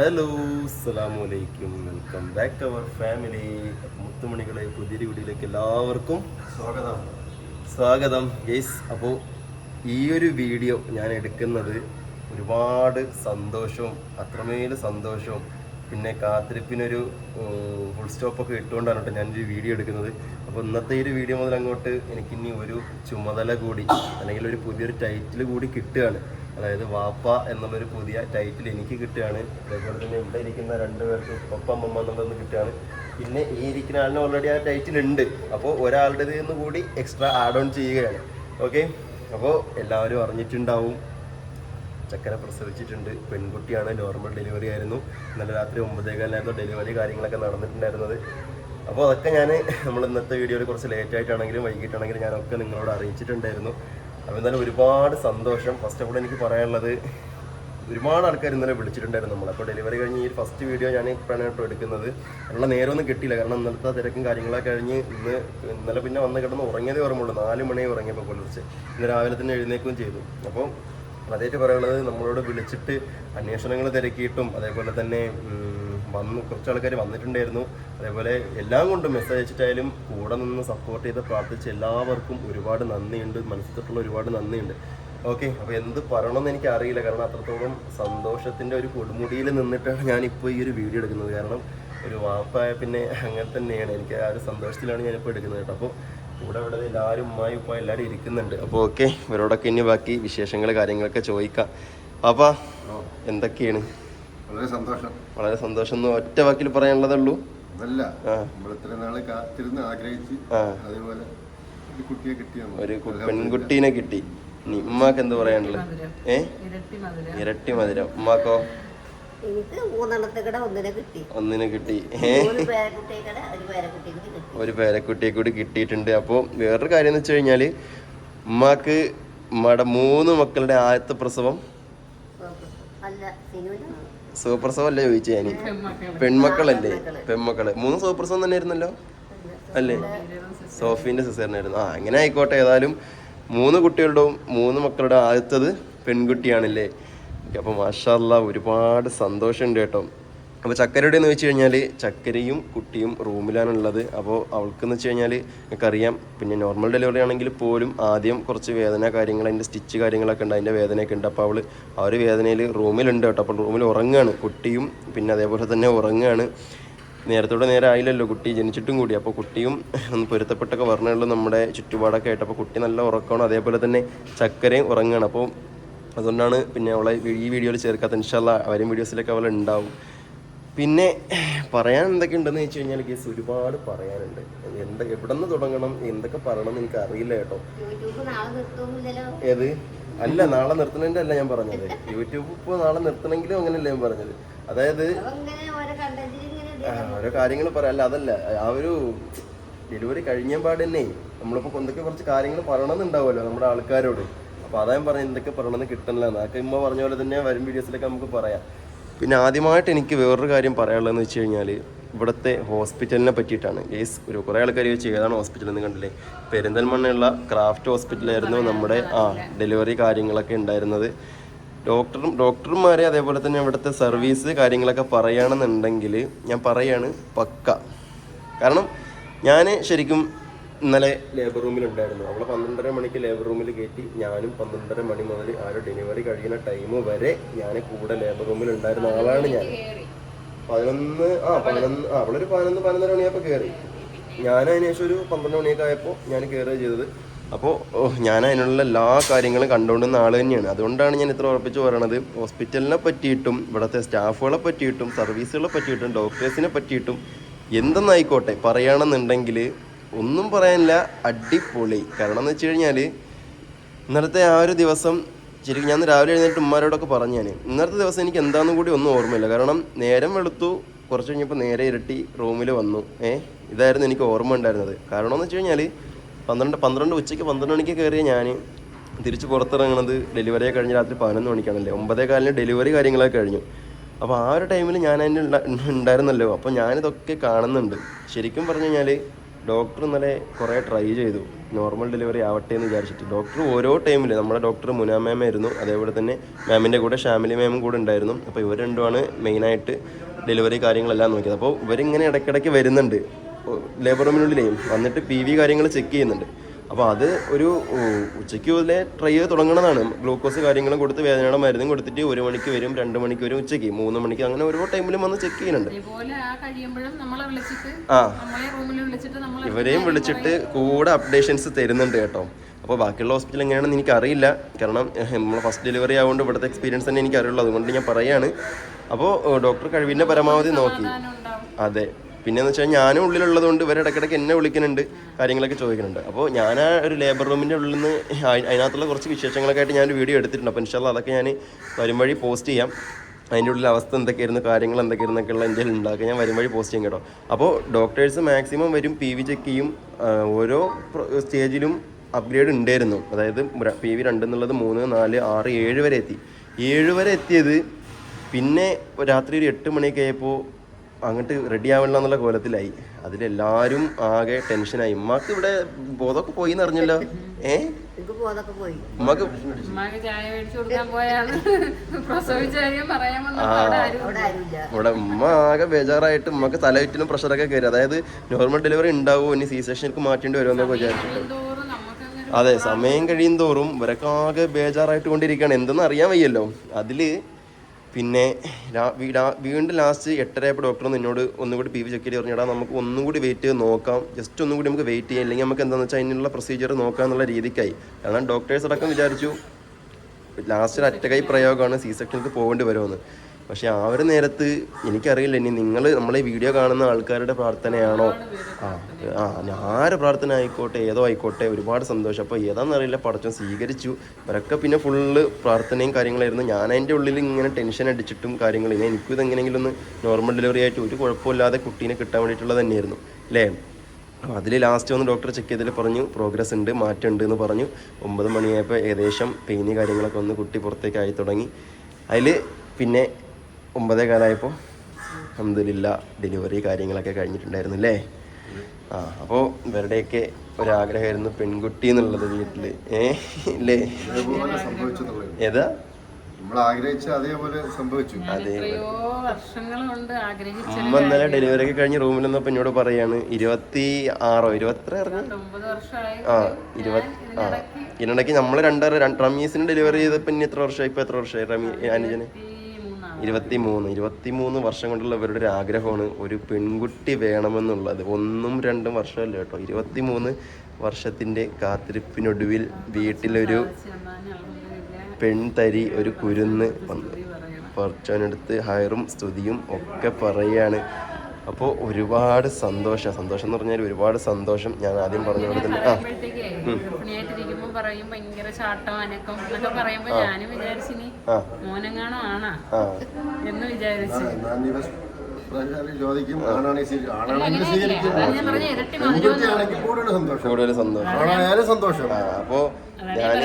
Hello അസ്സലാമലൈക്കും welcome back to our family. മുത്തുമണികളെ പുതിയ വീടിലേക്ക് എല്ലാവർക്കും സ്വാഗതം. സ്വാഗതം. ഗെയ്സ് അപ്പോൾ ഈ ഒരു വീഡിയോ ഞാൻ എടുക്കുന്നത് ഒരുപാട് സന്തോഷവും അത്രമേൽ സന്തോഷവും പിന്നെ കാത്തിരിപ്പിനൊരു ഫുൾ സ്റ്റോപ്പൊക്കെ ഇട്ടുകൊണ്ടാണ് കേട്ടോ ഞാനൊരു വീഡിയോ എടുക്കുന്നത്. അപ്പോൾ ഇന്നത്തെ ഈ ഒരു വീഡിയോ മുതൽ അങ്ങോട്ട് എനിക്കിനി ഒരു ചുമതല കൂടി അല്ലെങ്കിൽ ഒരു പുതിയൊരു ടൈറ്റിൽ കൂടി കിട്ടുകയാണ്. അതായത് വാപ്പ എന്നുള്ളൊരു പുതിയ ടൈറ്റിൽ എനിക്ക് കിട്ടുകയാണ്. അതേപോലെ തന്നെ ഇവിടെ ഇരിക്കുന്ന രണ്ട് പേർക്ക് പപ്പ അമ്മമ്മ എന്നുള്ളതൊന്ന് കിട്ടുകയാണ്. പിന്നെ ഈ ഇരിക്കുന്ന ആളിന് ഓൾറെഡി ആ ടൈറ്റിൽ ഉണ്ട്. അപ്പോൾ ഒരാളുടേത് നിന്ന് കൂടി എക്സ്ട്രാ ആഡ് ഓൺ ചെയ്യുകയാണ്. ഓക്കെ അപ്പോൾ എല്ലാവരും അറിഞ്ഞിട്ടുണ്ടാവും. ചക്കര പ്രസവിച്ചിട്ടുണ്ട്. പെൺകുട്ടിയാണ്. നോർമൽ ഡെലിവറി ആയിരുന്നു. ഇന്നലെ രാത്രി ഒമ്പതേകാലായിരുന്നു ഡെലിവറി കാര്യങ്ങളൊക്കെ നടന്നിട്ടുണ്ടായിരുന്നത്. അപ്പോൾ അതൊക്കെ ഞാൻ നമ്മൾ ഇന്നത്തെ വീഡിയോയിൽ കുറച്ച് ലേറ്റ് ആയിട്ടാണെങ്കിലും വൈകിട്ടാണെങ്കിലും ഞാനൊക്കെ നിങ്ങളോട് അറിയിച്ചിട്ടുണ്ടായിരുന്നു. അപ്പോൾ എന്തായാലും ഒരുപാട് സന്തോഷം. ഫസ്റ്റ് ഓഫ് ഓൾ എനിക്ക് പറയാനുള്ളത് ഒരുപാട് ആൾക്കാർ ഇന്നലെ വിളിച്ചിട്ടുണ്ടായിരുന്നു നമ്മൾ അപ്പോൾ ഡെലിവറി കഴിഞ്ഞ് ഈ ഫസ്റ്റ് വീഡിയോ ഞാൻ ഇപ്പോഴാണ് എടുക്കുന്നത്. ഉള്ള നേരമൊന്നും കിട്ടിയില്ല. കാരണം ഇന്നലത്തെ തിരക്കും കാര്യങ്ങളൊക്കെ കഴിഞ്ഞ് ഇന്ന് ഇന്നലെ പിന്നെ വന്ന് കിടന്ന് ഉറങ്ങിയതേ ഓർമ്മയുള്ളൂ. നാല് മണി ഉറങ്ങിയപ്പോൾ പുലർച്ചെ ഇന്ന് രാവിലെ തന്നെ എഴുന്നേക്കുകയും ചെയ്തു. അപ്പോൾ അതായിട്ട് പറയാനുള്ളത് നമ്മളോട് വിളിച്ചിട്ട് അന്വേഷണങ്ങൾ തിരക്കിയിട്ടും അതേപോലെ തന്നെ വന്ന് കുറച്ച് ആൾക്കാർ വന്നിട്ടുണ്ടായിരുന്നു. അതേപോലെ എല്ലാം കൊണ്ടും മെസ്സേജ് അയച്ചിട്ടായാലും കൂടെ നിന്ന് സപ്പോർട്ട് ചെയ്ത് പ്രാർത്ഥിച്ച എല്ലാവർക്കും ഒരുപാട് നന്ദിയുണ്ട്. മനസ്സിലുള്ള ഒരുപാട് നന്ദിയുണ്ട്. ഓക്കെ അപ്പോൾ എന്ത് പറയണമെന്ന് എനിക്ക് അറിയില്ല. കാരണം അത്രത്തോളം സന്തോഷത്തിന്റെ ഒരു കൊടുമുടിയിൽ നിന്നിട്ടാണ് ഞാനിപ്പോൾ ഈ ഒരു വീഡിയോ എടുക്കുന്നത്. കാരണം ഒരു വാപ്പായ പിന്നെ അങ്ങനെ തന്നെയാണ്. എനിക്ക് ആ ഒരു സന്തോഷത്തിലാണ് ഞാനിപ്പോൾ എടുക്കുന്നത് കേട്ടോ. അപ്പോൾ കൂടെ ഇവിടെ എല്ലാവരും ഉമ്മായി ഉപ്പ എല്ലാവരും ഇരിക്കുന്നുണ്ട്. അപ്പോൾ ഓക്കെ ഇവരോടൊക്കെ ഇനി ബാക്കി വിശേഷങ്ങൾ കാര്യങ്ങളൊക്കെ ചോദിക്കാം. പാപ്പാ എന്തൊക്കെയാണ്? വളരെ സന്തോഷം. വളരെ സന്തോഷം. എന്ന് ഒറ്റ വാക്കിൽ പറയാനുള്ളതേ ഉള്ളൂ അതല്ല നമ്മൾ ഇത്ര നാൾ കാത്തിരുന്ന് ആഗ്രഹിച്ച് അതേപോലെ ഒരു കുട്ടിയെ കിട്ടിയ ഒരു പെൺകുട്ടീനെ കിട്ടി. ഇനി ഉമ്മാക്ക് എന്ത് പറയാനുള്ളത്? ഏ? ഇരട്ടി മധുരം. ഇരട്ടി മധുരം. ഉമ്മാക്കോ? എനിക്ക് മൂന്നെണ്ണത്തെ ഒന്നിനെ കിട്ടി. ഒന്നിന് കിട്ടി. ഒരു പേരക്കുട്ടിയെ കട ഒരു കൂടി കിട്ടി. ഒരു പേരക്കുട്ടിയെ കൂടി കിട്ടിയിട്ടുണ്ട്. അപ്പോൾ വേറൊരു കാര്യം എന്ന് വെച്ച് കഴിഞ്ഞാൽ ഉമ്മാക്ക് ഉമ്മയുടെ മൂന്ന് മക്കളുടെ ആദ്യത്തെ പ്രസവം അല്ല സിനുവിന് സോ അല്ലേ ചോദിച്ചു ഞാൻ പെൺമക്കളല്ലേ? പെൺമക്കൾ. മൂന്ന് സൂപ്പർ സോ തന്നെ ആയിരുന്നല്ലോ അല്ലേ? സോഫീന്റെ സിസ്റ്ററിനായിരുന്നു ആ അങ്ങനെ ആയിക്കോട്ടെ. ഏതായാലും മൂന്ന് കുട്ടികളുടെയും മൂന്ന് മക്കളുടെ ആദ്യത്തത് പെൺകുട്ടിയാണല്ലേ? അപ്പോൾ മാഷാല്ല ഒരുപാട് സന്തോഷമുണ്ട് കേട്ടോ. അപ്പോൾ ചക്കരയുടെ എന്ന് വെച്ച് കഴിഞ്ഞാൽ ചക്കരയും കുട്ടിയും റൂമിലാണുള്ളത്. അപ്പോൾ അവൾക്കെന്ന് വെച്ച് കഴിഞ്ഞാൽ നിങ്ങൾക്കറിയാം പിന്നെ നോർമൽ ഡെലിവറി ആണെങ്കിൽ പോലും ആദ്യം കുറച്ച് വേദന കാര്യങ്ങൾ അതിന്റെ സ്റ്റിച്ച് കാര്യങ്ങളൊക്കെ ഉണ്ട് അതിന്റെ വേദനയൊക്കെ ഉണ്ട്. അപ്പോൾ അവൾ ആ ഒരു വേദനയിൽ റൂമിലുണ്ട് കേട്ടോ. അപ്പോൾ റൂമിൽ ഉറങ്ങുകയാണ് കുട്ടിയും പിന്നെ അതേപോലെ തന്നെ ഉറങ്ങുകയാണ് നേരത്തോടെ നേരെ ആയില്ലല്ലോ കുട്ടി ജനിച്ചിട്ടും കൂടി. അപ്പോൾ കുട്ടിയും ഒന്ന് പൊരുത്തപ്പെട്ടൊക്കെ പറഞ്ഞുള്ളൂ നമ്മുടെ ചുറ്റുപാടൊക്കെ ആയിട്ട്. അപ്പോൾ കുട്ടി നല്ല ഉറക്കമാണ്. അതേപോലെ തന്നെ ചക്കരയും ഉറങ്ങുകയാണ് അപ്പോൾ അതുകൊണ്ടാണ് പിന്നെ അവളെ ഈ വീഡിയോയിൽ ചേർക്കാത്ത ഇൻഷാല്ല വരും വീഡിയോസിലൊക്കെ അവൾ ഉണ്ടാവും. പിന്നെ പറയാൻ എന്തൊക്കെ ഉണ്ടെന്ന് വെച്ച് കഴിഞ്ഞാൽ കേസ് ഒരുപാട് പറയാനുണ്ട്. എന്ത് എവിടെ നിന്ന് തുടങ്ങണം? എന്തൊക്കെ പറയണം എന്ന് എനിക്ക് അറിയില്ല കേട്ടോ ഏത്? അല്ല നാളെ നിർത്തണതിന്റെ അല്ല ഞാൻ പറഞ്ഞത്. യൂട്യൂബ് ഇപ്പോൾ നാളെ നിർത്തണമെങ്കിലും അങ്ങനെയല്ല ഞാൻ പറഞ്ഞത്. അതായത് ഓരോ കാര്യങ്ങൾ പറയാം. അല്ല അതല്ല. ആ ഒരു ഡെലിവറി കഴിഞ്ഞ പാട് തന്നെ നമ്മളിപ്പോൾ എന്തൊക്കെ കുറച്ച് കാര്യങ്ങൾ പറയണമെന്നുണ്ടാവുമല്ലോ നമ്മുടെ ആൾക്കാരോട്. അപ്പോൾ അതാ ഞാൻ പറഞ്ഞത് എന്തൊക്കെ പറയണമെന്ന് കിട്ടണില്ല അതൊക്കെ ഇമ്മ പറഞ്ഞ പോലെ തന്നെ വരും വീഡിയോസിലൊക്കെ നമുക്ക് പറയാം. പിന്നെ ആദ്യമായിട്ട് എനിക്ക് വേറൊരു കാര്യം പറയാനുള്ളതെന്ന് വെച്ച് കഴിഞ്ഞാൽ ഇവിടുത്തെ ഹോസ്പിറ്റലിനെ പറ്റിയിട്ടാണ്. ഏസ് ഒരു കുറേ ആൾക്കാർ ചോദിച്ചു ഏതാണ് ഹോസ്പിറ്റൽ എന്ന് കണ്ടില്ലേ? പെരിന്തൽമണ്ണയുള്ള ക്രാഫ്റ്റ് ഹോസ്പിറ്റലായിരുന്നു നമ്മുടെ ആ ഡെലിവറി കാര്യങ്ങളൊക്കെ ഉണ്ടായിരുന്നത്. ഡോക്ടറും ഡോക്ടർമാരെ അതേപോലെ തന്നെ ഇവിടുത്തെ സർവീസ് കാര്യങ്ങളൊക്കെ പറയുകയാണെന്നുണ്ടെങ്കിൽ ഞാൻ പറയാണ് പക്ക. കാരണം ഞാൻ ശരിക്കും ഇന്നലെ ലേബർ റൂമിലുണ്ടായിരുന്നു അവളെ പന്ത്രണ്ടര മണിക്ക് ലേബർ റൂമിൽ കയറ്റി ഞാനും പന്ത്രണ്ടര മണി മുതൽ ആ ഒരു ഡെലിവറി കഴിയുന്ന ടൈം വരെ ഞാൻ കൂടെ ലേബർ റൂമിൽ ഉണ്ടായിരുന്ന ആളാണ് ഞാൻ. പതിനൊന്ന് ആ പതിനൊന്ന് ആ അവളൊരു പതിനൊന്ന് പതിനൊന്നര മണിയപ്പോൾ കയറി ഞാൻ അതിന് ശേഷം ഒരു പന്ത്രണ്ട് മണിയൊക്കെ ആയപ്പോൾ ഞാൻ കയറുക ചെയ്തത്. അപ്പോൾ ഞാൻ അതിനുള്ള എല്ലാ കാര്യങ്ങളും കണ്ടുകൊണ്ടുന്ന ആൾ തന്നെയാണ്. അതുകൊണ്ടാണ് ഞാൻ ഇത്ര ഉറപ്പിച്ച് പറയണത്. ഹോസ്പിറ്റലിനെ പറ്റിയിട്ടും ഇവിടുത്തെ സ്റ്റാഫുകളെ പറ്റിയിട്ടും സർവീസുകളെ പറ്റിയിട്ടും ഡോക്ടേഴ്സിനെ പറ്റിയിട്ടും എന്തെന്നായിക്കോട്ടെ. പറയുകയാണെന്നുണ്ടെങ്കിൽ ഒന്നും പറയാനില്ല അടിപൊളി. കാരണം എന്ന് വെച്ച് കഴിഞ്ഞാൽ ഇന്നലത്തെ ആ ഒരു ദിവസം ശരിക്കും ഞാൻ രാവിലെ എഴുന്നേറ്റ് ഉമ്മാരോടൊക്കെ പറഞ്ഞു ഞാൻ ഇന്നലത്തെ ദിവസം എനിക്ക് എന്താണെന്ന് കൂടി ഒന്നും ഓർമ്മയില്ല. കാരണം നേരം വെളുത്തു കുറച്ച് കഴിഞ്ഞപ്പോൾ നേരെ ഇരട്ടി റൂമിൽ വന്നു. ഏ ഇതായിരുന്നു എനിക്ക് ഓർമ്മ ഉണ്ടായിരുന്നത്. കാരണം എന്ന് വെച്ച് കഴിഞ്ഞാൽ പന്ത്രണ്ട് പന്ത്രണ്ട് ഉച്ചയ്ക്ക് പന്ത്രണ്ട് മണിക്ക് കയറിയ ഞാൻ തിരിച്ച് പുറത്തിറങ്ങുന്നത് ഡെലിവറിയെ കഴിഞ്ഞ് രാത്രി പതിനൊന്ന് മണിക്കാണല്ലേ. ഒമ്പതേ കാലിന് ഡെലിവറി കാര്യങ്ങളൊക്കെ കഴിഞ്ഞു. അപ്പോൾ ആ ഒരു ടൈമിൽ ഞാൻ അതിന് ഉണ്ട- ഉണ്ടായിരുന്നല്ലോ അപ്പോൾ ഞാനിതൊക്കെ കാണുന്നുണ്ട്. ശരിക്കും പറഞ്ഞു കഴിഞ്ഞാൽ ഡോക്ടർ ഇന്നലെ കുറേ ട്രൈ ചെയ്തു. നോർമൽ ഡെലിവറി ആവട്ടെ എന്ന് വിചാരിച്ചിട്ട്. ഡോക്ടർ ഓരോ ടൈമിൽ നമ്മുടെ ഡോക്ടർ മുനാ മാം ആയിരുന്നു. അതേപോലെ തന്നെ മാമിന്റെ കൂടെ ഷാമിലി മാമും കൂടെ ഉണ്ടായിരുന്നു. അപ്പോൾ ഇവർ രണ്ടുമാണ് മെയിനായിട്ട് ഡെലിവറി കാര്യങ്ങളെല്ലാം നോക്കിയത്. അപ്പോൾ ഇവരിങ്ങനെ ഇടയ്ക്കിടയ്ക്ക് വരുന്നുണ്ട്. ലേബർ റൂമിനുള്ളിലേയും വന്നിട്ട് പി വി കാര്യങ്ങൾ ചെക്ക് ചെയ്യുന്നുണ്ട്. അപ്പോൾ അത് ഒരു ഉച്ചയ്ക്ക് മുതലേ ട്രൈ ചെയ്ത് തുടങ്ങണതാണ്. ഗ്ലൂക്കോസ് കാര്യങ്ങളും കൊടുത്ത് വേദനയുടെ മരുന്നും കൊടുത്തിട്ട് ഒരു മണിക്ക് വരും രണ്ട് മണിക്ക് വരും ഉച്ചയ്ക്ക്. മൂന്ന് മണിക്ക് അങ്ങനെ ഓരോ ടൈമിലും വന്ന് ചെക്ക് ചെയ്യുന്നുണ്ട്. ആ ഇവരെയും വിളിച്ചിട്ട് കൂടെ അപ്ഡേഷൻസ് തരുന്നുണ്ട് കേട്ടോ. അപ്പോൾ ബാക്കിയുള്ള ഹോസ്പിറ്റൽ എങ്ങനെയാണെന്ന് എനിക്ക് അറിയില്ല കാരണം നമ്മൾ ഫസ്റ്റ് ഡെലിവറി ആയതുകൊണ്ട് ഇവിടുത്തെ എക്സ്പീരിയൻസ് തന്നെ എനിക്ക് അറിയുള്ളൂ അതുകൊണ്ട് ഞാൻ പറയാണ്. അപ്പോൾ ഡോക്ടർ കഴിവിന്റെ പരമാവധി നോക്കി. അതെ. പിന്നെന്ന് വെച്ചാൽ ഞാനും ഉള്ളിലുള്ളത് ഇവർ ഇടയ്ക്കിടയ്ക്ക് എന്നെ വിളിക്കുന്നുണ്ട് കാര്യങ്ങളൊക്കെ ചോദിക്കുന്നുണ്ട്. അപ്പോൾ ഞാൻ ആ ഒരു ലേബർ റൂമിന്റെ ഉള്ളിൽ നിന്ന് അതിനകത്തുള്ള കുറച്ച് വിശേഷങ്ങളൊക്കെ ആയിട്ട് ഞാനൊരു വീഡിയോ എടുത്തിട്ടുണ്ട്. അപ്പോൾ ഇൻഷാല്ല അതൊക്കെ ഞാൻ വരും വഴി പോസ്റ്റ് ചെയ്യാം. അതിന്റെ ഉള്ളിൽ അവസ്ഥ എന്തൊക്കെയായിരുന്നു കാര്യങ്ങൾ എന്തൊക്കെയായിരുന്നൊക്കെയുള്ള എന്റെ ഉണ്ടാക്കുക. ഞാൻ വരും വഴി പോസ്റ്റ് ചെയ്യും കേട്ടോ. അപ്പോൾ ഡോക്ടേഴ്സ് മാക്സിമം വരും പി വി ചെക്ക് ചെയ്യും. ഓരോ സ്റ്റേജിലും അപ്ഗ്രേഡ് ഉണ്ടായിരുന്നു. അതായത് പി വി രണ്ട് എന്നുള്ളത് മൂന്ന് നാല് ആറ് ഏഴ് വരെ എത്തി. ഏഴ് വരെ എത്തിയത് പിന്നെ രാത്രി ഒരു എട്ട് മണിയൊക്കെ ആയപ്പോൾ അങ്ങോട്ട് റെഡി ആവണില്ല എന്നുള്ള കോലത്തിലായി. അതിലെല്ലാരും ആകെ ടെൻഷനായി ഉമ്മാക്ക് ഇവിടെ ബോധമൊക്കെ പോയി എന്നറിഞ്ഞല്ലോ ഏ? ഉമ്മാക്ക് ഇവിടെ ഉമ്മ ആകെ ബേജാറായിട്ട് ഉമ്മക്ക് തലവിറ്റിനും പ്രഷറൊക്കെ കയറി അതായത് നോർമൽ ഡെലിവറി ഉണ്ടാവുമോ ഇനി സി സെക്ഷനിലേക്ക് മാറ്റേണ്ടി വരുമെന്നൊക്കെ വിചാരിച്ചിട്ട്. അതെ സമയം കഴിയും തോറും ഇവരൊക്കെ ആകെ ബേജാറായിട്ട് കൊണ്ടിരിക്കുകയാണ്. എന്തെന്ന് അറിയാൻ വയ്യല്ലോ. അതിൽ പിന്നെ വീണ്ടും ലാസ്റ്റ് എട്ടരയപ്പോൾ ഡോക്ടർ എന്നോട് ഒന്നുകൂടി പി വി ചെക്ക് ചെയ്ത് പറഞ്ഞാൽ നമുക്ക് ഒന്നുകൂടി വെയിറ്റ് ചെയ്ത് നോക്കാം. ജസ്റ്റ് ഒന്നുകൂടി നമുക്ക് വെയിറ്റ് ചെയ്യാം. അല്ലെങ്കിൽ നമുക്ക് എന്താണെന്ന് വെച്ചാൽ അതിനുള്ള പ്രൊസീജിയർ നോക്കാം എന്നുള്ള രീതിക്കായി. കാരണം ഡോക്ടേഴ്സ് അടക്കം വിചാരിച്ചു ലാസ്റ്റ് ഒരു അറ്റകൈ പ്രയോഗമാണ് സി സെക്ഷനിലേക്ക് പോകേണ്ടി വരുമെന്ന് പക്ഷെ ആ ഒരു നേരത്ത് എനിക്കറിയില്ല ഇനി നിങ്ങൾ നമ്മളെ വീഡിയോ കാണുന്ന ആൾക്കാരുടെ പ്രാർത്ഥനയാണോ? ആ. ആ ആര് പ്രാർത്ഥന ആയിക്കോട്ടെ ഏതോ ആയിക്കോട്ടെ ഒരുപാട് സന്തോഷം. അപ്പോൾ ഏതാണെന്നറിയില്ല പടച്ചോൻ സ്വീകരിച്ചു. ഇവരൊക്കെ പിന്നെ ഫുള്ള് പ്രാർത്ഥനയും കാര്യങ്ങളായിരുന്നു. ഞാൻ അതിന്റെ ഉള്ളിൽ ഇങ്ങനെ ടെൻഷൻ അടിച്ചിട്ടും കാര്യങ്ങൾ ഇനി എനിക്കും ഇതെങ്ങനെയെങ്കിലും ഒന്ന് നോർമൽ ഡെലിവറി ആയിട്ട് ഒരു കുഴപ്പമില്ലാതെ കുട്ടീനെ കിട്ടാൻ വേണ്ടിയിട്ടുള്ളത് തന്നെയായിരുന്നു. അല്ലേ അപ്പോൾ അതിൽ ലാസ്റ്റ് വന്ന് ഡോക്ടർ ചെക്ക് ചെയ്തിട്ട് പറഞ്ഞു പ്രോഗ്രസ് ഉണ്ട് മാറ്റം ഉണ്ട് എന്ന് പറഞ്ഞു. ഒമ്പത് മണിയായപ്പോൾ ഏകദേശം പെയിന് കാര്യങ്ങളൊക്കെ ഒന്ന് കുട്ടി പുറത്തേക്ക് ആയി തുടങ്ങി. അതിൽ പിന്നെ ഒമ്പതേ കാലമായപ്പോൾ അഹമ്മദില്ല ഡെലിവറി കാര്യങ്ങളൊക്കെ കഴിഞ്ഞിട്ടുണ്ടായിരുന്നു അല്ലേ ആ അപ്പോൾ ഇവരുടെയൊക്കെ ഒരാഗ്രഹമായിരുന്നു പെൺകുട്ടി എന്നുള്ളത് വീട്ടിൽ ഏ ഇല്ലേ? അതേപോലെ സംഭവിച്ചു എന്നുള്ളത്. ഏതാ? നമ്മൾ ആഗ്രഹിച്ച അതേപോലെ സംഭവിച്ചു. അതെ എത്രയോ ആഗ്രഹിച്ച ഉമ്മ ഇന്നലെ ഡെലിവറി ഒക്കെ കഴിഞ്ഞ് റൂമിൽ നിന്നപ്പോ എന്നോട് പറയാണ് ഇരുപത്തി ആറോ ഇരുപത്തി ആ ഇരുപത്തി ആ. ഇതിനിടയ്ക്ക് നമ്മൾ രണ്ടര രണ്ട് റമീസിന് ഡെലിവറി ചെയ്തപ്പോ ഇനി എത്ര വർഷമായി? ഇപ്പൊ എത്ര വർഷമായി റമീ അനുജന് ഇരുപത്തി മൂന്ന് ഇരുപത്തി മൂന്ന് വർഷം കൊണ്ടുള്ള ഇവരുടെ ഒരു ആഗ്രഹമാണ് ഒരു പെൺകുട്ടി വേണമെന്നുള്ളത്. ഒന്നും രണ്ടും വർഷമല്ല കേട്ടോ. ഇരുപത്തി മൂന്ന് വർഷത്തിന്റെ കാത്തിരിപ്പിനൊടുവിൽ വീട്ടിലൊരു പെൺതരി ഒരു കുരുന്ന് വന്നു. പറച്ചവനടുത്ത് ഹയറും സ്തുതിയും ഒക്കെ പറയാണ് അപ്പോൾ ഒരുപാട് സന്തോഷം. സന്തോഷം എന്ന് പറഞ്ഞാൽ ഒരുപാട് സന്തോഷം ഞാൻ ആദ്യം പറഞ്ഞ പോലെ തന്നെ. ആ. പറയും ഭയങ്കര ചാട്ടം അനക്കം എന്നൊക്കെ പറയുമ്പോ ഞാനും വിചാരിച്ചിനി ആ. ആണാ എന്ന് വിചാരിച്ചു. കൂടുതൽ സന്തോഷം. കൂടുതൽ ഞാൻ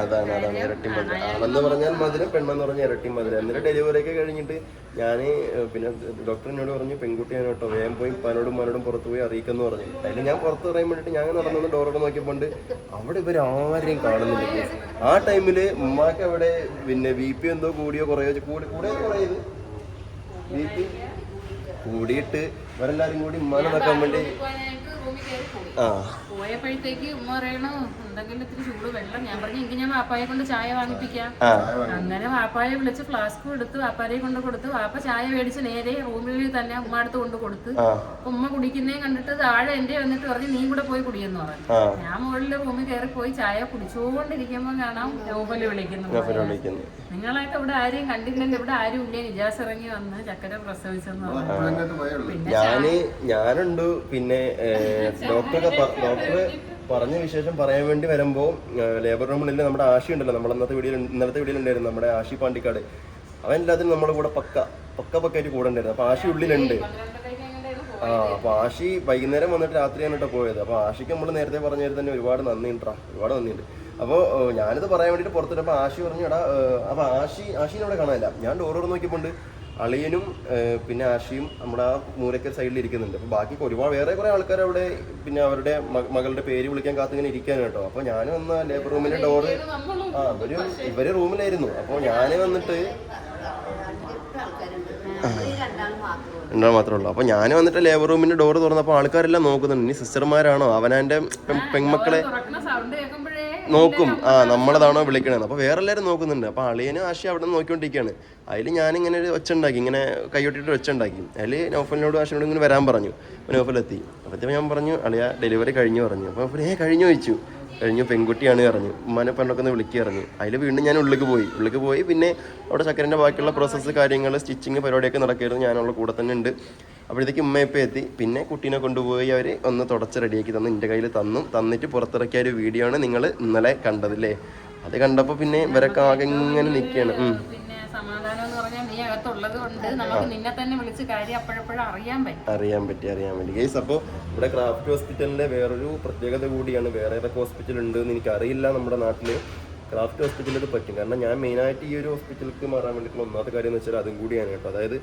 അതാണ്. അതാണ് ഇരട്ടി മധുരം. ആണെന്ന് പറഞ്ഞാൽ മധുരം പെണ്ണെന്ന് പറഞ്ഞാൽ ഇരട്ടി മധുരം. എന്നിട്ട് ഡെലിവറി ഒക്കെ കഴിഞ്ഞിട്ട് ഞാൻ പിന്നെ ഡോക്ടർ എന്നോട് പറഞ്ഞു പെൺകുട്ടിയാണ് കേട്ടോ വേഗം പോയി പനോടും മനോടും പുറത്ത് പോയി അറിയിക്കുന്നു പറഞ്ഞു. അതിൽ ഞാൻ പുറത്ത് പറയാൻ വേണ്ടിട്ട് ഞാൻ നടന്നു ഡോറോട് നോക്കിയപ്പോണ്ട് അവിടെ ഇവർ ആരെയും കാണുന്നില്ല. ആ ടൈമിൽ ഉമ്മാക്ക് അവിടെ പിന്നെ ബി പി എന്തോ കൂടിയോ കുറയോ കൂടി കൂടെ കുറയത് ബി പി കൂടിയിട്ട് ഇവരെല്ലാരും കൂടി ഉമ്മാനെ നോക്കാൻ വേണ്ടി ആ. പോയപ്പോഴത്തേക്ക് ഉമ്മ പറയണു എന്തെങ്കിലും ഇത്തിരി ചൂട് വെള്ളം. ഞാൻ പറഞ്ഞു എങ്കിൽ ഞാൻ വാപ്പായെ കൊണ്ട് ചായ വാങ്ങിപ്പിക്കാം. അങ്ങനെ വാപ്പായെ വിളിച്ച് ഫ്ലാസ്ക് എടുത്ത് വാപ്പാരെ കൊണ്ട് കൊടുത്ത് വാപ്പ ചായ മേടിച്ച് നേരെ റൂമിൽ തന്നെ ഉമ്മ അടുത്ത് കൊണ്ട് കൊടുത്ത് ഉമ്മ കുടിക്കുന്നേ കണ്ടിട്ട് താഴെ എന്റെ വന്നിട്ട് പറഞ്ഞു നീ കൂടെ പോയി കുടിയെന്ന് പറഞ്ഞു. ഞാൻ മുകളിൽ റൂമിൽ കയറി പോയി ചായ കുടിച്ചുകൊണ്ടിരിക്കുമ്പോ കാണാം നോബൽ വിളിക്കുന്നു നിങ്ങളായിട്ട് ഇവിടെ ആരെയും കണ്ടില്ലല്ലോ ഇവിടെ ആരും ഇല്ലേ. നിജാസ് ഇറങ്ങി വന്ന് ചക്കര പ്രസവിച്ചെന്ന് പറഞ്ഞു. ഞാൻ ഞാനുണ്ട് പിന്നെ ഡോക്ടറൊക്കെ ഡോക്ടർ പറഞ്ഞ വിശേഷം പറയാൻ വേണ്ടി വരുമ്പോൾ ലേബർ റൂമിൽ നമ്മുടെ ആശി ഉണ്ടല്ലോ. നമ്മൾ ഇന്നത്തെ വീഡിയോ ഇന്നത്തെ വീഡിയോ ഉണ്ടായിരുന്നു നമ്മുടെ ആശി പാണ്ടിക്കാട്. അവൻ എല്ലാത്തിനും നമ്മുടെ കൂടെ പക്ക പക്ക പക്കായിട്ട് കൂടെ ഉണ്ടായിരുന്നു. അപ്പൊ ആശി ഉള്ളിലുണ്ട്. ആ അപ്പൊ ആശി വൈകുന്നേരം വന്നിട്ട് രാത്രിയാണ് കേട്ടോ പോയത്. അപ്പൊ ആശിക്ക് നമ്മൾ നേരത്തെ പറഞ്ഞതിൽ തന്നെ ഒരുപാട് നന്ദിണ്ടാ ഒരുപാട് നന്ദിയുണ്ട്. അപ്പോൾ ഞാനിത് പറയാൻ വേണ്ടിയിട്ട് പുറത്തിട്ടപ്പോൾ ആശി പറഞ്ഞു എടാ അപ്പോൾ അപ്പൊ ആശി ആശീനെ അവിടെ കാണാനില്ല. ഞാൻ ഡോർ നോക്കിയപ്പോണ്ട് അളിയനും പിന്നെ ആഷിയും നമ്മുടെ ആ മൂലക്കൽ സൈഡിൽ ഇരിക്കുന്നുണ്ട്. അപ്പോൾ ബാക്കി ഒരുപാട് വേറെ കുറേ ആൾക്കാർ അവിടെ പിന്നെ അവരുടെ മകളുടെ പേര് വിളിക്കാൻ കാത്തിങ്ങനെ ഇരിക്കാൻ കേട്ടോ. അപ്പോൾ ഞാൻ വന്ന ലേബർ റൂമിന്റെ ഡോറ് ആ ഇവരും ഇവർ റൂമിലായിരുന്നു. അപ്പോൾ ഞാൻ വന്നിട്ട് രണ്ടാളും മാത്രമേ ഉള്ളൂ. അപ്പോൾ ഞാൻ വന്നിട്ട് ലേബർ റൂമിന്റെ ഡോറ് തുറന്നപ്പോൾ ആൾക്കാരെല്ലാം നോക്കുന്നുണ്ട്. ഇനി സിസ്റ്റർമാരാണോ അവനാന്റെ പെൺമക്കളെ നോക്കും. ആ നമ്മളതാണോ വിളിക്കണത് അപ്പോൾ വേറെ എല്ലാവരും നോക്കുന്നുണ്ട്. അപ്പോൾ അളിയനും ആശി അവിടെ നിന്ന് നോക്കിക്കൊണ്ടിരിക്കുകയാണ്. അതിൽ ഞാനിങ്ങനെ ഒരു ഒച്ച ഉണ്ടാക്കി. ഇങ്ങനെ കൈയൊട്ടിട്ട് ഒച്ച ഉണ്ടാക്കി. അതിൽ നൗഫലിനോട് ആശിനോട് ഇങ്ങനെ വരാൻ പറഞ്ഞു. അപ്പോൾ നൗഫലെത്തി അപ്പോഴത്തേക്കും ഞാൻ പറഞ്ഞു അളിയ ഡെലിവറി കഴിഞ്ഞു പറഞ്ഞു. അപ്പോൾ നൗഫൽ ഏ കഴിഞ്ഞു ചോദിച്ചു. കഴിഞ്ഞു പെൺകുട്ടിയാണ് ഇറങ്ങി. ഉമ്മാനെ പെണ്ണൊക്കെ ഒന്ന് വിളിക്കുക ഇറങ്ങി. അതിൽ വീണ്ടും ഞാൻ ഉള്ളിലേക്ക് പോയി. ഉള്ളിലേക്ക് പോയി പിന്നെ അവിടെ ചക്കരന്റെ ബാക്കിയുള്ള പ്രോസസ്സ് കാര്യങ്ങൾ സ്റ്റിച്ചിങ് പരിപാടിയൊക്കെ നടക്കായിരുന്നു. ഞാനുള്ള കൂടെ തന്നെ ഉണ്ട്. അപ്പോഴത്തേക്ക് ഉമ്മയപ്പം എത്തി. പിന്നെ കുട്ടീനെ കൊണ്ടുപോയി അവർ ഒന്ന് തുടച്ച് റെഡിയാക്കി തന്നു. എന്റെ കയ്യിൽ തന്നു. തന്നിട്ട് പുറത്തിറക്കിയ ഒരു വീഡിയോ ആണ് നിങ്ങൾ ഇന്നലെ കണ്ടതില്ലേ അത് കണ്ടപ്പോൾ പിന്നെ ഇവരൊക്കെ ആകെ ഇങ്ങനെ നിൽക്കുകയാണ് ഉം. പിന്നെ സമാധാനം എന്ന് പറഞ്ഞാൽ നീ അകത്തുള്ളത് കൊണ്ട് നമുക്ക് നിന്നെ തന്നെ വിളിച്ച് കാര്യം അപ്പോഴപ്പോഴും അറിയാൻ പറ്റും. അറിയാൻ പറ്റി അറിയാൻ പറ്റി ഗൈസ് അപ്പോൾ ഇവിടെ ക്രാഫ്റ്റ് ഹോസ്പിറ്റലിന്റെ വേറൊരു പ്രത്യേകത കൂടിയാണ്. വേറെ ഏതൊക്കെ ഹോസ്പിറ്റൽ ഉണ്ട് എന്ന് എനിക്കറിയില്ല നമ്മുടെ നാട്ടിൽ ക്രാഫ്റ്റ് ഹോസ്പിറ്റലിൽ പറ്റും. കാരണം ഞാൻ മെയിനായിട്ട് ഈ ഒരു ഹോസ്പിറ്റലിലേക്ക് മാറാൻ വേണ്ടിയിട്ടുള്ള ഒന്നാമത്തെ കാര്യം എന്ന് വെച്ചാൽ അതും കൂടിയാണ് കേട്ടോ. അതായത്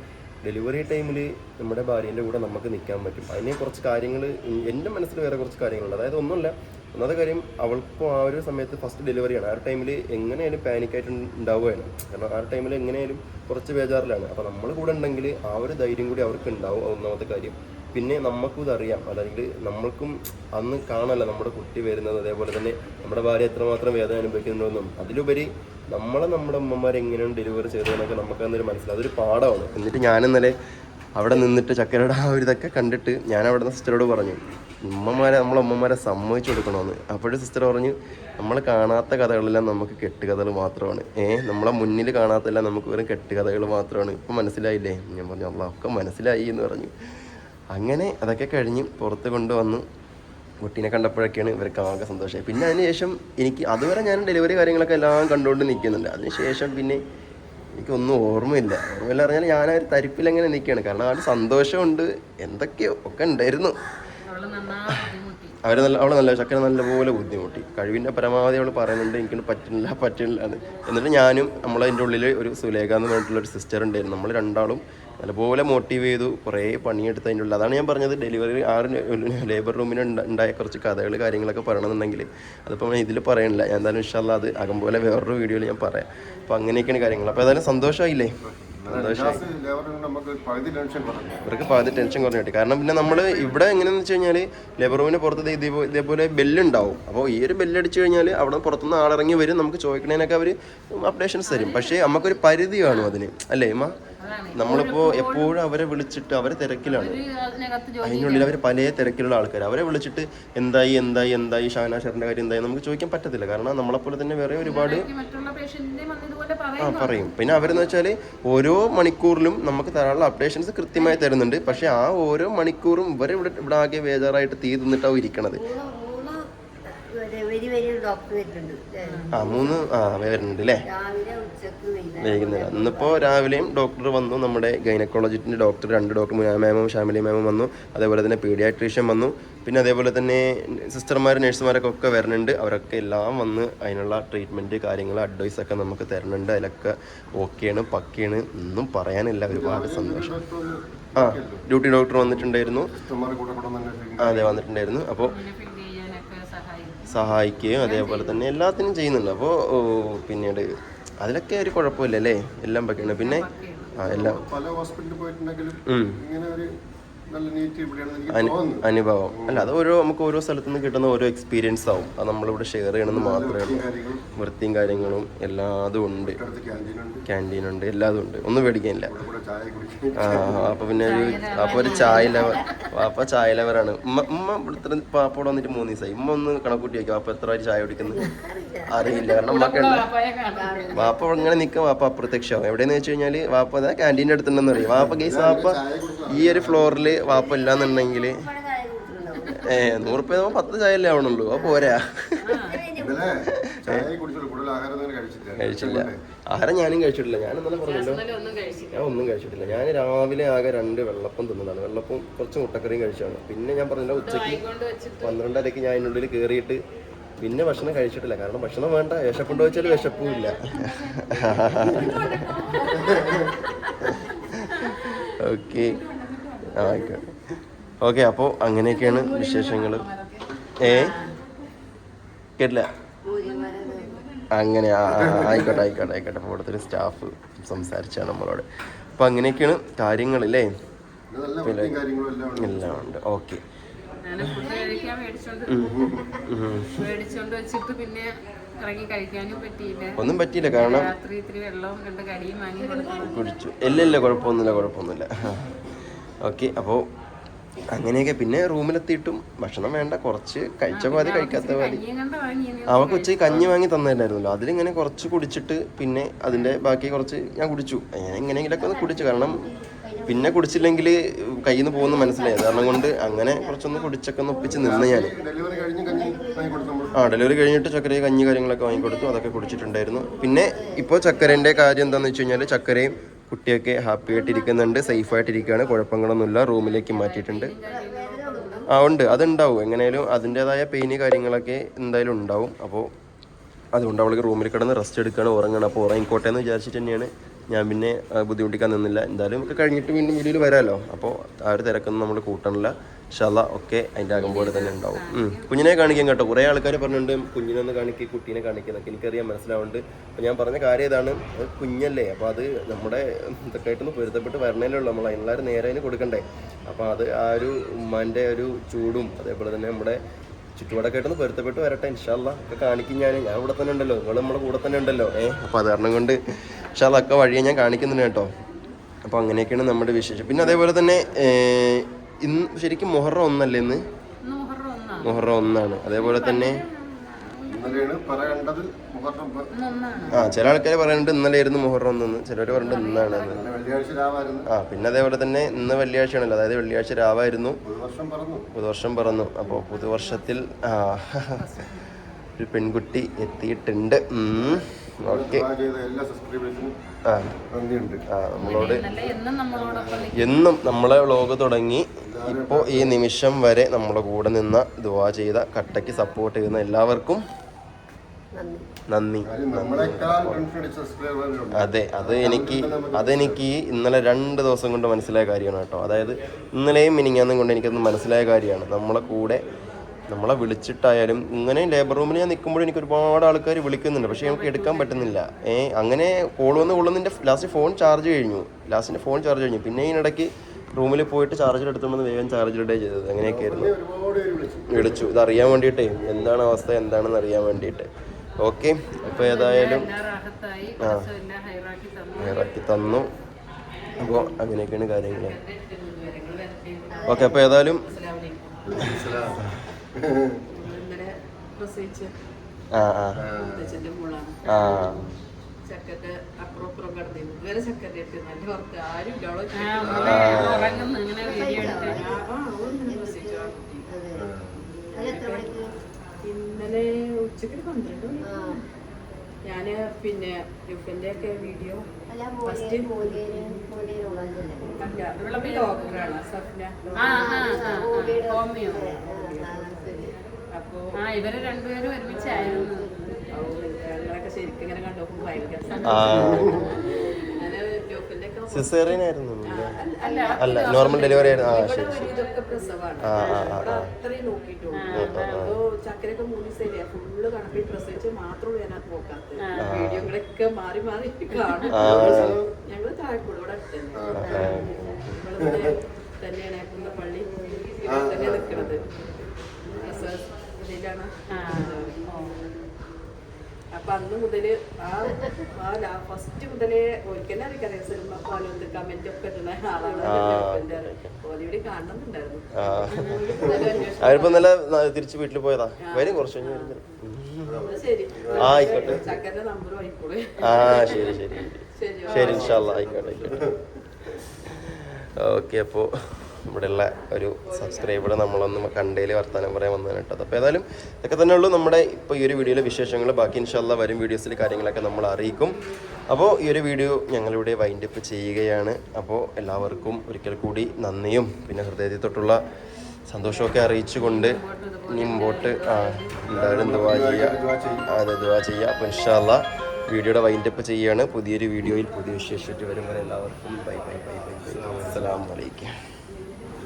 ഡെലിവറി ടൈമിൽ നമ്മുടെ ഭാര്യേന്റെ കൂടെ നമുക്ക് നിൽക്കാൻ പറ്റും. അതിനെ കുറച്ച് കാര്യങ്ങൾ എന്റെ മനസ്സിൽ വേറെ കുറച്ച് കാര്യങ്ങളുണ്ട്. അതായത് ഒന്നുമില്ല ഒന്നാമത്തെ കാര്യം അവൾക്കും ആ ഒരു സമയത്ത് ഫസ്റ്റ് ഡെലിവറിയാണ് ആ ഒരു ടൈമിൽ എങ്ങനെയാലും പാനിക്കായിട്ട് ഉണ്ടാവുകയാണ്. കാരണം ആ ഒരു ടൈമിൽ എങ്ങനെയാലും കുറച്ച് ബേജാറിലാണ്. അപ്പോൾ നമ്മൾ കൂടെ ഉണ്ടെങ്കിൽ ആ ഒരു ധൈര്യം കൂടി അവർക്ക് ഉണ്ടാവും. ഒന്നാമത്തെ കാര്യം. പിന്നെ നമുക്കും ഇതറിയാം അല്ലെങ്കിൽ നമ്മൾക്കും അന്ന് കാണല്ല നമ്മുടെ കുട്ടി വരുന്നത്. അതേപോലെ തന്നെ നമ്മുടെ ഭാര്യ എത്രമാത്രം വേദന അനുഭവിക്കുന്നുണ്ടെന്നും. അതിലുപരി നമ്മളെ നമ്മുടെ അമ്മമാർ എങ്ങനെയാണ് ഡെലിവറി ചെയ്തതെന്നൊക്കെ നമുക്ക് അന്നൊരു മനസ്സിലാവും. അതൊരു പാഠമാണ്. എന്നിട്ട് ഞാൻ അവിടെ നിന്നിട്ട് ചക്കരയുടെ ആ ഒരു ഇതൊക്കെ കണ്ടിട്ട് ഞാൻ അവിടെ നിന്ന് സിസ്റ്ററോട് പറഞ്ഞു ഉമ്മമാരെ നമ്മളെ അമ്മമാരെ സമ്മതിച്ചു കൊടുക്കണമെന്ന് അപ്പോഴും സിസ്റ്റർ പറഞ്ഞു നമ്മൾ കാണാത്ത കഥകളെല്ലാം നമുക്ക് കെട്ടുകഥകൾ മാത്രമാണ്. ഏ നമ്മളെ മുന്നിൽ കാണാത്തതെല്ലാം നമുക്ക് വെറും കെട്ടുകഥകൾ മാത്രമാണ്. ഇപ്പം മനസ്സിലായില്ലേ? ഞാൻ പറഞ്ഞു അള്ളാഹ് ഒക്കെ മനസ്സിലായി എന്ന് പറഞ്ഞു. അങ്ങനെ അതൊക്കെ കഴിഞ്ഞ് പുറത്ത് കൊണ്ടുവന്നു കുട്ടീനെ കണ്ടപ്പോഴൊക്കെയാണ് ഇവർക്ക് ആകെ സന്തോഷമായി. പിന്നെ അതിനുശേഷം എനിക്ക് അതുവരെ ഞാൻ ഡെലിവറി കാര്യങ്ങളൊക്കെ എല്ലാം കണ്ടുകൊണ്ട് നിൽക്കുന്നുണ്ട് അതിനുശേഷം പിന്നെ എനിക്കൊന്നും ഓർമ്മയില്ല. ഓർമ്മയില്ല പറഞ്ഞാൽ ഞാൻ ആ ഒരു തരിപ്പിലെങ്ങനെ നിൽക്കുകയാണ്. കാരണം ആ ഒരു സന്തോഷമുണ്ട്. എന്തൊക്കെയോ ഒക്കെ ഉണ്ടായിരുന്നു. അവൾ അവർ നല്ല അവൾ നല്ല ചക്കര നല്ലപോലെ ബുദ്ധിമുട്ടി. കഴിവിന്റെ പരമാവധി അവൾ പറയുന്നുണ്ട് എനിക്ക് പറ്റുന്നില്ല പറ്റുന്നില്ല എന്ന്. എന്നിട്ട് ഞാനും നമ്മളതിന്റെ ഉള്ളിൽ ഒരു സുലേഖ എന്ന് പറഞ്ഞിട്ടുള്ള ഒരു സിസ്റ്റർ ഉണ്ടായിരുന്നു. നമ്മൾ രണ്ടാളും നല്ലപോലെ മോട്ടീവ് ചെയ്തു കുറേ പണിയെടുത്ത് അതിന്റെ ഉള്ളിൽ. അതാണ് ഞാൻ പറഞ്ഞത് ഡെലിവറി ആ ലേബർ റൂമിന് ഉണ്ട- ഉണ്ടായ കുറച്ച് കഥകൾ കാര്യങ്ങളൊക്കെ പറയണമെന്നുണ്ടെങ്കിൽ. അതിപ്പോൾ ഇതിൽ പറയണില്ല. ഞാൻ എന്തായാലും ഇഷ്ടമല്ല അത് അകം പോലെ വേറൊരു വീഡിയോയിൽ ഞാൻ പറയാം. അപ്പോൾ അങ്ങനെയൊക്കെയാണ് കാര്യങ്ങൾ അപ്പോൾ ഏതായാലും സന്തോഷമായില്ലേ? ഇവർക്ക് പകുതി ടെൻഷൻ കുറഞ്ഞു കിട്ടി. കാരണം പിന്നെ നമ്മൾ ഇവിടെ എങ്ങനെയെന്ന് വെച്ച് കഴിഞ്ഞാൽ ലേബർ റൂമിന് പുറത്ത് ഇതേപോലെ ബെല്ലുണ്ടാവും. അപ്പോൾ ഈ ഒരു ബെല്ലടിച്ച് കഴിഞ്ഞാൽ അവിടെ പുറത്തുനിന്ന് ആളിറങ്ങി വരും. നമുക്ക് ചോദിക്കണേനൊക്കെ അവർ അപ്ഡേഷൻസ് തരും. പക്ഷേ നമുക്കൊരു പരിധി കാണും അതിന്. അല്ലേ അതാണ് നമ്മളിപ്പോൾ എപ്പോഴും അവരെ വിളിച്ചിട്ട് അവരെ തിരക്കിലാണ്. അതിനുള്ളിൽ അവർ പല തിരക്കിലുള്ള ആൾക്കാർ അവരെ വിളിച്ചിട്ട് എന്തായി എന്തായി എന്തായി ഷാനാഷറിന്റെ കാര്യം എന്തായി നമുക്ക് ചോദിക്കാൻ പറ്റത്തില്ല. കാരണം നമ്മളെപ്പോലെ തന്നെ വേറെ ഒരുപാട് ആ പറയും. പിന്നെ അവരെന്ന് വെച്ചാൽ ഓരോ മണിക്കൂറിലും നമുക്ക് തരാനുള്ള അപ്ഡേഷൻസ് കൃത്യമായി തരുന്നുണ്ട്. പക്ഷെ ആ ഓരോ മണിക്കൂറും ഇവരെ ഇവിടെ ഇവിടെ ആകെ ബേജാറായിട്ട് തീ തിന്നിട്ടാവും ഇരിക്കണത്. വലിയ ഡോക്ടർ വരുന്നുണ്ട്. ആ മൂന്ന് ആ വരുന്നുണ്ട് അല്ലേ രാവിലെ ഉച്ചയ്ക്ക് വൈകുന്നേരം. വൈകുന്നേരം. രാവിലെയും ഡോക്ടർ വന്നു. നമ്മുടെ ഗൈനക്കോളജിന്റെ ഡോക്ടർ രണ്ട് ഡോക്ടർ മാമും ഷാമിലി മാമും വന്നു. അതേപോലെ തന്നെ പീഡിയാട്രീഷ്യൻ വന്നു. പിന്നെ അതേപോലെ തന്നെ സിസ്റ്റർമാർ നഴ്സുമാരൊക്കെ ഒക്കെ വരുന്നുണ്ട്. അവരൊക്കെ എല്ലാം വന്ന് അതിനുള്ള ട്രീറ്റ്മെന്റ് കാര്യങ്ങൾ അഡ്വൈസ് ഒക്കെ നമുക്ക് തരുന്നുണ്ട്. അതിലൊക്കെ ഓക്കെയാണ് പക്കയാണ്. ഒന്നും പറയാനില്ല. ഒരുപാട് സന്തോഷം. ആ ഡ്യൂട്ടി ഡോക്ടർ വന്നിട്ടുണ്ടായിരുന്നു. അതെ വന്നിട്ടുണ്ടായിരുന്നു. അപ്പോൾ സഹായിക്കുകയും അതേപോലെ തന്നെ എല്ലാത്തിനും ചെയ്യുന്നുണ്ട്. അപ്പോൾ പിന്നീട് അതിലൊക്കെ ഒരു കുഴപ്പമില്ല അല്ലേ എല്ലാം പറ്റിയാണ് പിന്നെ ആ എല്ലാം. പല ഹോസ്പിറ്റലിൽ പോയിട്ടുണ്ടെങ്കിലും ഇങ്ങനെ ഒരു അനുഭവം. അല്ല അത് ഓരോ നമുക്ക് ഓരോ സ്ഥലത്തു നിന്ന് കിട്ടുന്ന ഓരോ എക്സ്പീരിയൻസ് ആവും. അത് നമ്മളിവിടെ ഷെയർ ചെയ്യണമെന്ന് മാത്രമേ ഉള്ളൂ. വൃത്തിയും കാര്യങ്ങളും എല്ലാതും ഉണ്ട്. ക്യാന്റീൻ ഉണ്ട്. എല്ലാതും ഉണ്ട്. ഒന്നും പേടിക്കാനില്ല. ആ അപ്പൊ പിന്നെ ഒരു അപ്പൊ ഒരു ചായ ലവർ അപ്പൊ ചായ ലവറാണ് ഉമ്മ ഉമ്മ ഇവിടുത്തെ പാപ്പോടെ വന്നിട്ട് മൂന്ന് ദിവസമായി ഉമ്മ ഒന്ന് കണക്കൂട്ടി വയ്ക്കും അപ്പൊ എത്ര ചായ കുടിക്കുന്നത് അറിയില്ല. കാരണം ഉമ്മക്ക് വാപ്പ ഇങ്ങനെ നിൽക്കും. വാപ്പ അപ്രത്യക്ഷമാവും. എവിടെയെന്ന് വെച്ച് കഴിഞ്ഞാൽ വാപ്പ അതാ ക്യാന്റീന്റെ അടുത്തുണ്ടെന്ന് അറിയാം വാപ്പ ഗൈസ് വാപ്പ ഈ ഒരു ഫ്ലോറിൽ വാപ്പ ഇല്ലാന്നുണ്ടെങ്കിൽ ചായ ഏ നൂറുപ്യ പത്ത് പത്ത് ചായല്ലേ ആവണുള്ളൂ. അപ്പോൾ പോരാ. ചായ കഴിച്ചില്ല. ആഹാരം ഞാനും കഴിച്ചിട്ടില്ല. ഞാൻ ഇന്നലെ പറഞ്ഞല്ലോ. ഞാൻ ഒന്നും കഴിച്ചിട്ടില്ല. ഞാൻ രാവിലെ ആകെ രണ്ട് വെള്ളപ്പം തിന്നതാണ്. വെള്ളപ്പം കുറച്ച് മുട്ടക്കറിയും കഴിച്ചാണ് പിന്നെ ഞാൻ പറഞ്ഞില്ല ഉച്ചയ്ക്ക് പന്ത്രണ്ടരക്ക് പന്ത്രണ്ടരയ്ക്ക് ഞാൻ അതിനുള്ളിൽ കയറിയിട്ട് പിന്നെ ഭക്ഷണം കഴിച്ചിട്ടില്ല. കാരണം ഭക്ഷണം വേണ്ട. വിശപ്പുണ്ടോ വെച്ചാൽ വിശപ്പും ഇല്ല. ഓക്കെ. ആയിക്കോട്ടെ ഓക്കെ അപ്പോ അങ്ങനെയൊക്കെയാണ് വിശേഷങ്ങൾ ഏ? കേട്ടില്ല? അങ്ങനെ ആയിക്കോട്ടെ ആയിക്കോട്ടെ ആയിക്കോട്ടെ. അപ്പോൾ ഇവിടുത്തെ സ്റ്റാഫ് സംസാരിച്ചാണ് നമ്മളോട്. അപ്പോൾ അങ്ങനെയൊക്കെയാണ് കാര്യങ്ങൾ അല്ലേ എല്ലാം ഉണ്ട്. ഓക്കെ ഒന്നും പറ്റിയില്ല കാരണം കുടിച്ചു. ഇല്ല ഇല്ല കുഴപ്പമൊന്നുമില്ല കുഴപ്പമൊന്നുമില്ല. ഓക്കെ അപ്പോൾ അങ്ങനെയൊക്കെ പിന്നെ റൂമിലെത്തിയിട്ടും ഭക്ഷണം വേണ്ട കുറച്ച് കഴിച്ച മതി കഴിക്കാത്ത മതി അവൾക്ക് ഉച്ചയ്ക്ക് കഞ്ഞി വാങ്ങി തന്നതല്ലായിരുന്നല്ലോ. അതിലിങ്ങനെ കുറച്ച് കുടിച്ചിട്ട് പിന്നെ അതിന്റെ ബാക്കി കുറച്ച് ഞാൻ കുടിച്ചു. ഞാൻ എങ്ങനെയെങ്കിലൊക്കെ ഒന്ന് കുടിച്ചു. കാരണം പിന്നെ കുടിച്ചില്ലെങ്കിൽ കയ്യിൽ നിന്ന് പോകുന്ന മനസ്സിലായി. കാരണം കൊണ്ട് അങ്ങനെ കുറച്ചൊന്ന് കുടിച്ചൊക്കെ ഒന്ന് ഒപ്പിച്ച് നിന്ന് ഞാൻ. ഡെലിവറി കഴിഞ്ഞ് കഞ്ഞി വാങ്ങി ആ ഡെലിവറി കഴിഞ്ഞിട്ട് ചക്കര കഞ്ഞി കാര്യങ്ങളൊക്കെ വാങ്ങിക്കൊടുത്തു അതൊക്കെ കുടിച്ചിട്ടുണ്ടായിരുന്നു. പിന്നെ ഇപ്പോൾ ചക്കരേന്റെ കാര്യം എന്താണെന്ന് വെച്ച് കഴിഞ്ഞാൽ ചക്കരയും കുട്ടിയൊക്കെ ഹാപ്പി ആയിട്ടിരിക്കുന്നുണ്ട് സേഫ് ആയിട്ടിരിക്കുകയാണ്. കുഴപ്പങ്ങളൊന്നുമില്ല. റൂമിലേക്ക് മാറ്റിയിട്ടുണ്ട്. ആ ഉണ്ട്. അതുണ്ടാവും. എങ്ങനെയാലും അതിന്റെതായ പെയിന് കാര്യങ്ങളൊക്കെ എന്തായാലും ഉണ്ടാവും. അപ്പോൾ അതുകൊണ്ട് അവൾക്ക് റൂമിൽ കിടന്ന് റെസ്റ്റ് എടുക്കുകയാണ് ഉറങ്ങണം അപ്പോൾ ഉറങ്ങിക്കോട്ടെ എന്ന് വിചാരിച്ചിട്ട് തന്നെയാണ് ഞാൻ പിന്നെ ബുദ്ധിമുട്ടിക്കാൻ നിന്നില്ല. എന്തായാലും ഒക്കെ കഴിഞ്ഞിട്ട് വീണ്ടും വീഡിയോയിൽ വരാമല്ലോ അപ്പോൾ ആ ഒരു തിരക്കൊന്നും നമ്മൾ കൂട്ടണില്ല. ഷല ഒക്കെ അതിന്റെ ആകുമ്പോൾ തന്നെ ഉണ്ടാവും. കുഞ്ഞിനെ കാണിക്കാൻ കേട്ടോ. കുറേ ആൾക്കാർ പറഞ്ഞിട്ടുണ്ട് കുഞ്ഞിനെ ഒന്ന് കാണിക്കുക കുട്ടീനെ കാണിക്കുന്നൊക്കെ എനിക്കറിയാൻ മനസ്സിലാവുന്നുണ്ട്. അപ്പോൾ ഞാൻ പറഞ്ഞ കാര്യം ഇതാണ്. കുഞ്ഞല്ലേ. അപ്പോൾ അത് നമ്മുടെ ഇതൊക്കെ പൊരുത്തപ്പെട്ട് വരണേലേ ഉള്ളൂ. നമ്മൾ എല്ലാവരും നേരെ അതിന് കൊടുക്കണ്ടേ. അപ്പോൾ അത് ആ ഒരു ഉമ്മാന്റെ ഒരു ചൂടും അതേപോലെ തന്നെ നമ്മുടെ ചുറ്റുപാടൊക്കെ ആയിട്ടൊന്ന് പൊരുത്തപ്പെട്ട് വരട്ടെ ഇൻഷാല്ല ഒക്കെ കാണിക്കും ഞാൻ ഞാൻ ഇവിടെ തന്നെ ഉണ്ടല്ലോ. നിങ്ങൾ നമ്മുടെ കൂടെ തന്നെ ഉണ്ടല്ലോ. ഏഹ് അപ്പോൾ അത് കാരണം കൊണ്ട് ഇൻഷാല്ല അതൊക്കെ വഴിയെ ഞാൻ കാണിക്കുന്നുണ്ട് കേട്ടോ. അപ്പോൾ അങ്ങനെയൊക്കെയാണ് നമ്മുടെ വിശേഷം. പിന്നെ അതേപോലെ തന്നെ ഇന്ന് ശരിക്കും മൊഹറ ഒന്നല്ലേ ഇന്ന്? മൊഹറ ഒന്നാണ്. അതേപോലെ തന്നെ ആ ചില ആൾക്കാർ പറയുന്നുണ്ട് ഇന്നലെ ആയിരുന്നു മുഹറം ഒന്നെന്ന്. ചിലർ പറയുന്നുണ്ട് ഇന്നാണ് ആ പിന്നെ അതേപോലെ തന്നെ ഇന്ന് വെള്ളിയാഴ്ചയാണല്ലോ. അതായത് വെള്ളിയാഴ്ച രാവായിരുന്നു. പുതുവർഷം പറന്നു. അപ്പോൾ പുതുവർഷത്തിൽ ഒരു പെൺകുട്ടി എത്തിയിട്ടുണ്ട്. ഓക്കെ. എല്ലാ സബ്സ്ക്രൈബേഴ്സിനും ആ. നന്ദിയുണ്ട്. നമ്മളോട് എന്നും നമ്മളെ വ്ലോഗ് തുടങ്ങി. ഇപ്പോൾ ഈ നിമിഷം വരെ നമ്മളെ കൂടെ നിന്ന ദുവാ ചെയ്ത കട്ടയ്ക്ക് സപ്പോർട്ട് ചെയ്യുന്ന എല്ലാവർക്കും നന്ദി. അതെ അത് എനിക്ക് അതെനിക്ക് ഇന്നലെ രണ്ട് ദിവസം കൊണ്ട് മനസ്സിലായ കാര്യമാണ് കേട്ടോ. അതായത് ഇന്നലെയും മിനിങ്ങാന്നും കൊണ്ട് എനിക്കൊന്ന് മനസ്സിലായ കാര്യമാണ്. നമ്മളെ കൂടെ നമ്മളെ വിളിച്ചിട്ടായാലും ഇങ്ങനെ ലേബർ റൂമിൽ ഞാൻ നിൽക്കുമ്പോഴും എനിക്ക് ഒരുപാട് ആൾക്കാർ വിളിക്കുന്നുണ്ട്. പക്ഷേ നമുക്ക് എടുക്കാൻ പറ്റുന്നില്ല. ഏ അങ്ങനെ കോൾ വന്ന് കൊള്ളുന്നതിന്റെ ലാസ്റ്റ് ഫോൺ ചാർജ് കഴിഞ്ഞു. ലാസ്റ്റിന്റെ ഫോൺ ചാർജ് കഴിഞ്ഞു. പിന്നെ ഇതിനിടയ്ക്ക് റൂമിൽ പോയിട്ട് ചാർജർ എടുത്തുകൊണ്ട് വേഗം ചാർജർ ഇടേ ചെയ്തത്. അങ്ങനെയൊക്കെയായിരുന്നു ഒരുപാട് പേര് വിളിച്ചു. ഇത് അറിയാൻ വേണ്ടിയിട്ടേ. എന്താണ് അവസ്ഥ? എന്താണെന്ന് അറിയാൻ വേണ്ടിയിട്ട്. ഓക്കെ. അപ്പോൾ ഏതായാലും ആ. ഹൈറാക്കി തന്നു. അപ്പോൾ അങ്ങനെയൊക്കെയാണ് കാര്യങ്ങൾ ഓക്കെ അപ്പോൾ ഏതായാലും ഇന്നലെ പ്രസവിച്ച് ആ ആ. മോളാണ്. അപ്പുറം അപ്പുറം കിടന്നിരുന്നു അടുത്ത് നല്ല ഓർത്ത് ആരും ഇല്ല. അവളെ ഇന്നലെ ഉച്ചയ്ക്ക് പന്ത്രണ്ട് മണി ഞാൻ പിന്നെ യുഫന്റെ ഒക്കെ വീഡിയോ ഫസ്റ്റ് ഡോക്ടറാണ് സഫ്ന ഹോമിയോ. ആ ഇവർ രണ്ടുപേരും ഒരുമിച്ചായിരുന്നു. ഞങ്ങളൊക്കെ ശരിക്കും ഇങ്ങനെ കണ്ടപ്പോൾ ഭയങ്കര ആ. ഞാൻ യുഫന്റെ ഒക്കെ സിസേറിയനായിരുന്നു അല്ല അല്ല നോർമൽ ഡെലിവറി ആയിരുന്നു. ആ ശരി ശരി. ആ, ആ, ആ. തന്നെയാണ് പള്ളി. തന്നെ നിൽക്കുന്നത് ഓ. അപ്പൊ അന്ന് മുതൽ ആ ആ ഫസ്റ്റ് മുതലേ ഒരിക്കലും അറിയിക്കാം സിനിമ പാലൊന്ന് കമന്റ് ഒക്കെ ഇടുന്ന ആളാണ് ഓലിവിടെ കാണുന്നുണ്ടായിരുന്നു. അവരിപ്പോ നല്ല തിരിച്ച് വീട്ടിൽ പോയതാ. വരും കുറച്ച് ആ, ആയിക്കോട്ടെ. ശരി ശരി. ശരി ശരി ഇൻഷാല്ല ആയിക്കോട്ടെ ആയിക്കോട്ടെ. ഓക്കെ അപ്പോൾ ഇവിടെയുള്ള ഒരു സബ്സ്ക്രൈബർ നമ്മളൊന്ന് കണ്ടതിൽ വർത്തമാനം പറയാൻ വന്നതാണ് കേട്ടോ. അപ്പോൾ ഏതായാലും ഇതൊക്കെ തന്നെ ഉള്ളൂ. നമ്മുടെ ഇപ്പോൾ ഈ ഒരു വീഡിയോയിലെ വിശേഷങ്ങൾ. ബാക്കി ഇൻഷാല്ല വരും വീഡിയോസിൽ കാര്യങ്ങളൊക്കെ നമ്മൾ അറിയിക്കും. അപ്പോൾ ഈ ഒരു വീഡിയോ ഞങ്ങളിവിടെ വൈൻഡ് അപ്പ് ചെയ്യുകയാണ്. അപ്പോൾ എല്ലാവർക്കും ഒരിക്കൽ കൂടി നന്ദിയും പിന്നെ ഹൃദയത്തിൽ തൊട്ടുള്ള സന്തോഷമൊക്കെ അറിയിച്ചുകൊണ്ട് ഇനി മുമ്പോട്ട് എന്തായാലും ദുവാ ചെയ്യുക? അതെ ദുവാ ചെയ്യുക. അപ്പോൾ ഇൻഷാല്ല വീഡിയോയുടെ വൈൻഡപ്പ് ചെയ്യുകയാണ്. പുതിയൊരു വീഡിയോയിൽ പുതിയ വിശേഷമായിട്ട് വരുമ്പോൾ എല്ലാവർക്കും bye bye bye bye bye. അസ്സലാമു അലൈക്കും.